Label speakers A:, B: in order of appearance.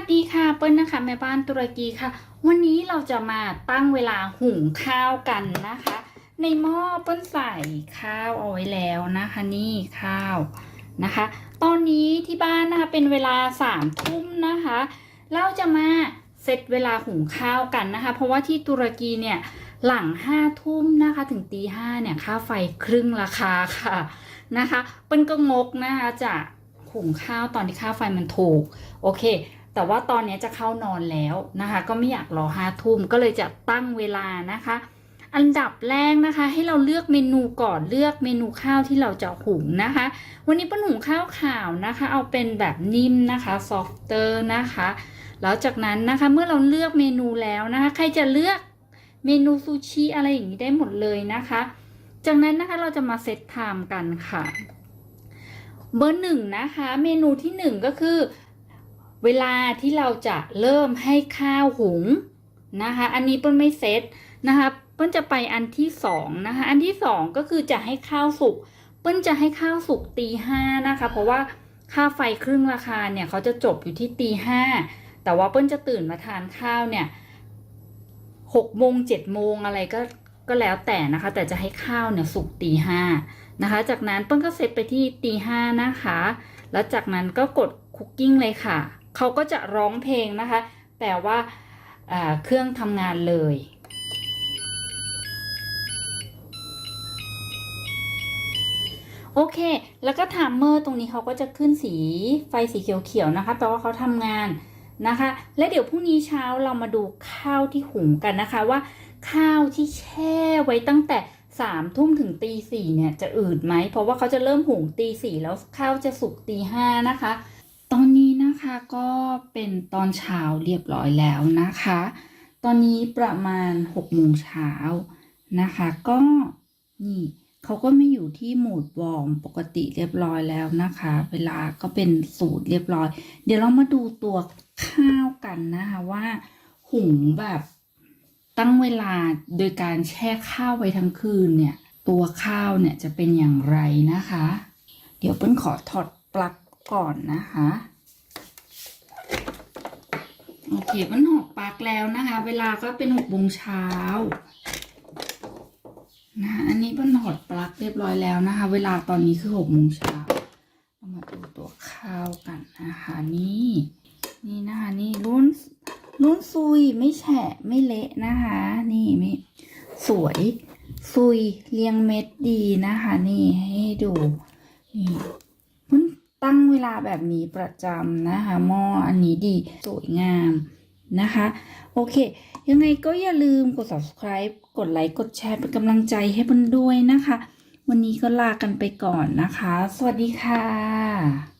A: สดีค่ะเปิ้ลนะคะแม่บ้านตุรกีค่ะ วันนี้เราจะมาตั้งเวลาหุงข้าวกันนะคะ ในหม้อเปิ้ลใส่ข้าวเอาไว้แล้วนะคะนี่ข้าวนะคะ ตอนนี้ที่บ้านนะคะเป็นเวลาสามทุ่มนะคะ เราจะมาเซตเวลาหุงข้าวกันนะคะ เพราะว่าที่ตุรกีเนี่ยหลังห้าทุ่มนะคะถึงตีห้าเนี่ยค่าไฟครึ่งราคาค่ะนะคะเปิ้ลก็งกนะคะจะหุงข้าวตอนที่ค่าไฟมันถูก โอเค แต่ว่าตอนนี้จะเข้านอนแล้วนะคะ ก็ไม่อยากรอห้าทุ่มก็เลยจะตั้งเวลานะคะ อันดับแรกนะคะ ให้เราเลือกเมนูก่อนเลือกเมนูข้าวที่เราจะหุงนะคะ วันนี้ป้าหุงข้าวขาวนะคะ เอาเป็นแบบนิ่มนะคะซอฟเตอร์นะคะแล้วจากนั้นนะคะเมื่อเราเลือกเมนูแล้วนะคะ ใครจะเลือกเมนูซูชิอะไรอย่างนี้ได้หมดเลยนะคะ จากนั้นนะคะเราจะมาเซตไทม์กันค่ะ เบอร์หนึ่งนะคะ เมนูที่หนึ่งก็คือ เวลาที่เราจะเริ่มให้ข้าวหุงนะคะ อันนี้เปิ้ลไม่เซตนะคะ เปิ้ลจะไปอันที่สองนะคะ อันที่สองก็คือจะให้ข้าวสุก เปิ้ลจะให้ข้าวสุกตีห้านะคะ เพราะว่าค่าไฟครึ่งราคาเนี่ยเขาจะจบอยู่ที่ตีห้าแต่ว่าเปิ้ลจะตื่นมาทานข้าวเนี่ยหกโมงเจ็ดโมงอะไรก็ก็แล้วแต่นะคะ แต่จะให้ข้าวเนี่ยสุกตีห้านะคะ จากนั้นเปิ้ลก็เซตไปที่ตีห้านะคะ แล้วจากนั้นก็กดคุกกิ้งเลยค่ะ เขาก็จะร้องเพลงนะคะ แต่ว่าาเครื่องทำงานเลย โอเค แล้วก็ไทม์เมอร์ตรงนี้เขาก็จะขึ้นสีไฟสีเขียวๆนะคะ แปลว่าเขาทำงานนะคะ และเดี๋ยวพรุ่งนี้เช้าเรามาดูข้าวที่หุงกันนะคะว่า ข้าวที่แช่ไว้ตั้งแต่สามทุ่มถึงตีสี่เนี่ยจะอืดไหม เพราะว่าเขาจะเริ่มหุงตีสี่แล้วข้าวจะสุกตีห้านะคะ นะคะก็เป็นตอนเช้าเรียบร้อยแล้วนะคะ ตอนนี้ประมาณหกโมงเช้านะคะ ก็นี่เขาก็ไม่อยู่ที่โหมดวอร์มปกติเรียบร้อยแล้วนะคะ เวลาก็เป็นสูตรเรียบร้อย เดี๋ยวเรามาดูตัวข้าวกันนะคะว่าหุงแบบตั้งเวลาโดยการแช่ข้าวไว้ทั้งคืนเนี่ย ตัวข้าวเนี่ยจะเป็นอย่างไรนะคะ เดี๋ยวเปิ้ลขอถอดปลั๊กก่อนนะคะ โอเคเปิ้ลหอกปลักแล้วนะคะ เวลาก็เป็นหกโมงเช้านะคะอันนี้เปิ้ลถอดปลั๊กเรียบร้อยแล้วนะคะ เวลาตอนนี้คือหกโมงเช้าเรามาดูตัวข้าวกันนะคะนี่นี่นะคะนี่รุ่นรุ่นซุยไม่แฉะไม่เละนะคะ นี่ไม่สวยซุยเรียงเม็ดดีนะคะ นี่ให้ดูนี่ ลาแบบนี้ประจำนะคะหม้ออันนี้ดีสวยงามนะคะ โอเค ยังไงก็อย่าลืมกด subscribe กดไลค์กดแชร์เป็นกำลังใจให้มันด้วยนะคะ วันนี้ก็ลากันไปก่อนนะคะ สวัสดีค่ะ